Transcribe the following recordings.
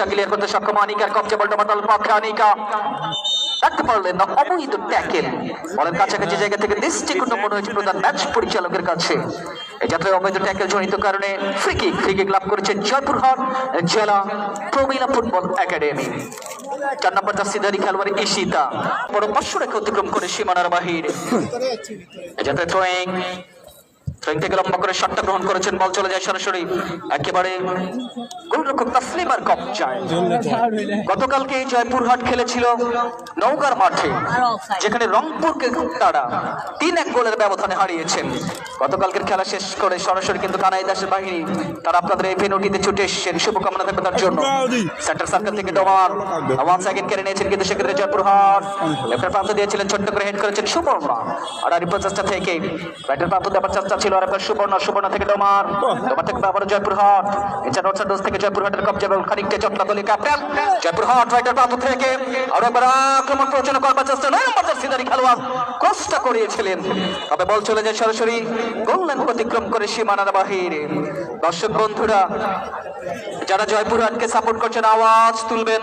Clear করতে সক্ষম আনিকার কবজা বলটা মাতাল পক্ষে আনিকা অবৈধ ট্যাকেল। বলের কাছাকাছি জায়গা থেকে দৃষ্টিকোণ মনে ট্যাকেল জনিত কারণে ফ্রিকিক ফ্রিকিক লাভ করেছে জয়পুরহাট জেলা প্রমিলা ফুটবল একাডেমি। চার নম্বর জার্সিদারি খেলোয়াড় ইশিতা বড় পাঁচশো অতিক্রম করে সীমানার বাহির। যাত্রায় থ্রোয়িং থেকে লম্বা করে শটটা গ্রহণ করেছেন, বল চলে যায় সরাসরি। একেবারে গোলরক্ষক তাসলিমার কবজায় গতকালকে জয়পুরহাট খেলেছিল মাঠে, যেখানে রংপুরকে তারা তিন এক গোলের ব্যবধানে হারিয়েছেন। গতকালকের খেলা শেষ করে সরাসরি কিন্তু কানাই দাসের বাহিনী তারা আপনাদের এই পেনল্টিতে ছুটে এসেছেন। শুভকামনা থাকবে তার জন্য। সেন্টার সার্কেল থেকে ওয়ান সেকেন্ড কেড়ে নিয়েছেন কিন্তু সেক্ষেত্রে জয়পুরহাট। লেফটের প্রান্ত দিয়েছিলেন ছোট্ট করে হেড করেছেন সুবর্ণা। আর আরি প্রচেষ্টা থেকে প্রান্ত দেওয়ার চেষ্টা ছিল আর একবার সুবর্ণ সুবর্ণ থেকে ডোমার ডোমার থেকে আবার জয়পুরহাট এছাড়া রোডসার ডোজ থেকে জয়পুরহাটের কবজা এবং খানিকটা চটলা দলীয় ক্যাপ্টেন জয়পুরহাট রাইটের প্রান্ত থেকে আর একবার আক্রমণ প্রচনা করবার চেষ্টা নয় নম্বর জার্সিদারি খেলোয়াড় কষ্ট করিয়েছিলেন। তবে বল চলে যায় সরাসরি গোললাইন অতিক্রম করে সীমানার বাহিরে। দর্শক বন্ধুরা যারা জয়পুরহাটকে সাপোর্ট করছেন আওয়াজ তুলবেন।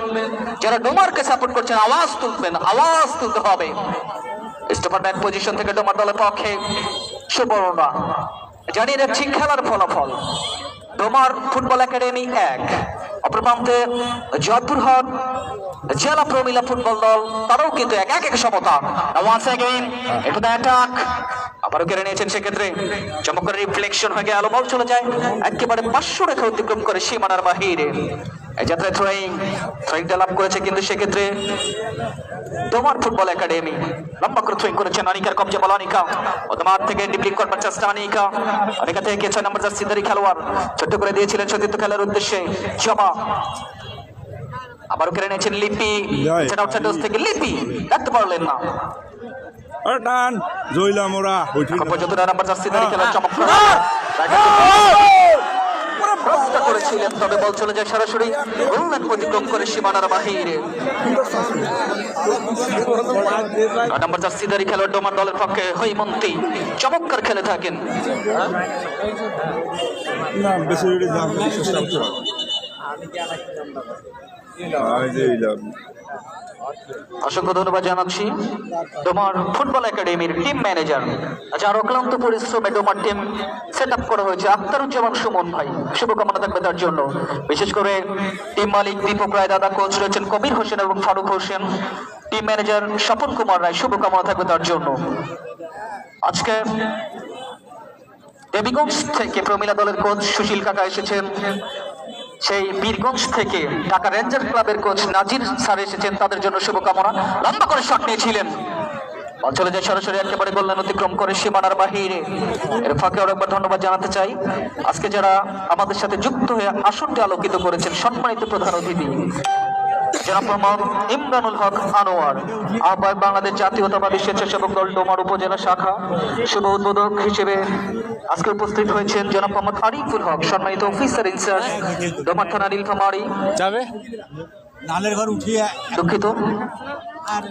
যারা ডোমারকে সাপোর্ট করছেন আওয়াজ তুলবেন আওয়াজ তুলতে হবে। স্টোপার ব্যাক পজিশন থেকে ডোমার দলের পক্ষে। সুবর্ণা জানিয়ে যাচ্ছি খেলার ফলাফল। ডোমার ফুটবল একাডেমি এক। অপর প্রান্তে জয়পুরহাট জেলা প্রমিলা ফুটবল দল, তারাও কিন্তু এক এক সমতা। ওয়ান্স এটা দ্য অ্যাটাক আবারও কেড়ে নিয়েছেন সেক্ষেত্রে। চমৎকার রিফ্লেকশন হয়ে গেল, বল চলে যায়। একেবারে পাঁচশো রেখা অতিক্রম করে সীমানার বাহিরে। এই যাত্রায় থ্রোয়িং থ্রোয়িংটা লাভ করেছে কিন্তু সেক্ষেত্রে তোমার ফুটবল একাডেমি। লম্বা করে থ্রোয়িং করেছেন অনিকার কবজা বল অনিকা। অতমার থেকে ডিপ্লিক করবার চেষ্টা অনিকা। অনিকা থেকে ছয় নম্বর জার্সিদারি খেলোয়াড়। ছোট্ট করে দিয়েছিলেন সতীর্থ খেলার উদ্দেশ্যে জমা আবারও কেড়ে নিয়েছেন লিপি। থেকে লিপি। দেখতে পারলেন না। টান জইলাম ওরা। পর্যন্ত নম্বর জার্সিদারি খেলার চমৎকার প্রস্তুত করেছিলেন, তবে বল চলে যায় সরাসরি গোলম্যান অতিক্রম করে সীমানার বাহিরে। নয় নম্বর জার্সিদারি খেলোয়াড় ডোমার দলের পক্ষে হৈমন্তী। চমৎকার খেলে থাকেন। না, বেশি অসংখ্য ধন্যবাদ জানাচ্ছি ডোমার ফুটবল একাডেমির টিম ম্যানেজার যার অক্লান্ত পরিশ্রমে ডোমার টিম সেট আপ করা হয়েছে। আক্তারুজ্জামান সুমন ভাই, শুভকামনা থাকবে তার জন্য। বিশেষ করে টিম মালিক দীপক রায় দাদা কোচ রয়েছেন কবির হোসেন এবং ফারুক হোসেন। টিম ম্যানেজার স্বপন কুমার রায়, শুভকামনা থাকবে তার জন্য। আজকে দেবীগঞ্জ থেকে প্রমিলা দলের কোচ সুশীল কাকা এসেছেন। সেই বীরগঞ্জ থেকে ঢাকা রেঞ্জার ক্লাবের কোচ নাজির স্যার এসেছেন, তাদের জন্য শুভকামনা। লম্বা করে শট নিয়েছিলেন। অঞ্চলে যে সরাসরি একেবারে বললেন অতিক্রম করে সীমানার বাহিরে। এর ফাঁকে আরও একবার ধন্যবাদ জানাতে চাই। আজকে যারা আমাদের সাথে যুক্ত হয়ে আসনটি আলোকিত করেছেন, সম্মানিত প্রধান অতিথি। জনাব মোহাম্মদ ইমরানুল হক আনোয়ার। আহ্বায়ক বাংলাদেশ জাতীয়তাবাদী স্বেচ্ছাসেবক দল ডোমার উপজেলা শাখা। শুভ উদ্বোধক হিসেবে আজকে উপস্থিত হয়েছেন জনাব মোহাম্মদ আরিফুল হক সম্মানিত অফিসার ইনচার্জ ডোমার থানা নীলফামারী। যাবে? নালের ঘর উঠিয়ে দুঃখিত। আর